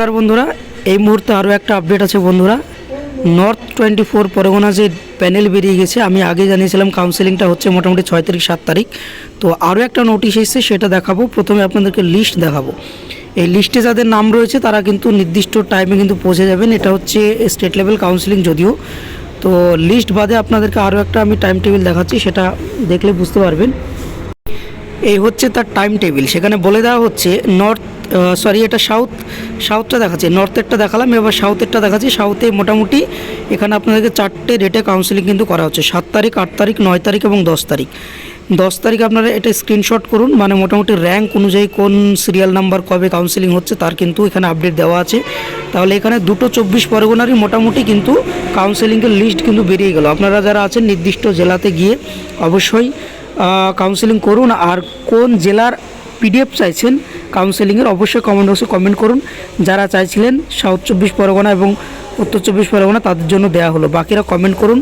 নমস্কার বন্ধুরা, এই মুহূর্তে আরও একটা আপডেট আছে বন্ধুরা। নর্থ টোয়েন্টি ফোর পরগনা যে প্যানেল বেরিয়ে গেছে, আমি আগে জানিয়েছিলাম কাউন্সেলিংটা হচ্ছে মোটামুটি ছয় তারিখ, সাত তারিখ। তো আরও একটা নোটিশ এসেছে, সেটা দেখাবো। প্রথমে আপনাদেরকে লিস্ট দেখাবো। এই লিস্টে যাদের নাম রয়েছে, তারা কিন্তু নির্দিষ্ট টাইমে কিন্তু পৌঁছে যাবেন। এটা হচ্ছে স্টেট লেভেল কাউন্সিলিং যদিও। তো লিস্ট বাদে আপনাদেরকে আরও একটা আমি টাইম টেবিল দেখাচ্ছি, সেটা দেখলে বুঝতে পারবেন। এই হচ্ছে তার টাইম টেবিল সেখানে বলে দেওয়া হচ্ছে নর্থ সরি এটা সাউথ সাউথটা দেখাচ্ছে। নর্থেরটা দেখালাম, এবার সাউথেরটা দেখাচ্ছি। সাউথে মোটামুটি এখানে আপনাদেরকে চারটে ডেটে কাউন্সিলিং কিন্তু করা হচ্ছে। সাত তারিখ, আট তারিখ, নয় তারিখ এবং দশ তারিখ। দশ তারিখ আপনারা এটা স্ক্রিনশট করুন মানে মোটামুটি র্যাঙ্ক অনুযায়ী কোন সিরিয়াল নাম্বার কবে কাউন্সিলিং হচ্ছে তার কিন্তু এখানে আপডেট দেওয়া আছে। তাহলে এখানে দুটো চব্বিশ পরগনারই মোটামুটি কিন্তু কাউন্সিলিংয়ের লিস্ট কিন্তু বেরিয়ে গেল। আপনারা যারা আছেন নির্দিষ্ট জেলাতে গিয়ে অবশ্যই কাউন্সেলিং করুন আর কোন জেলার পিডিএফ চাইছেন কাউন্সেলিংয়ের অবশ্যই কমেন্ট বক্সে কমেন্ট করুন। যারা চাইছিলেন, সাউথ চব্বিশ পরগনা এবং উত্তর চব্বিশ পরগনা তাদের জন্য দেয়া হলো। বাকিরা কমেন্ট করুন।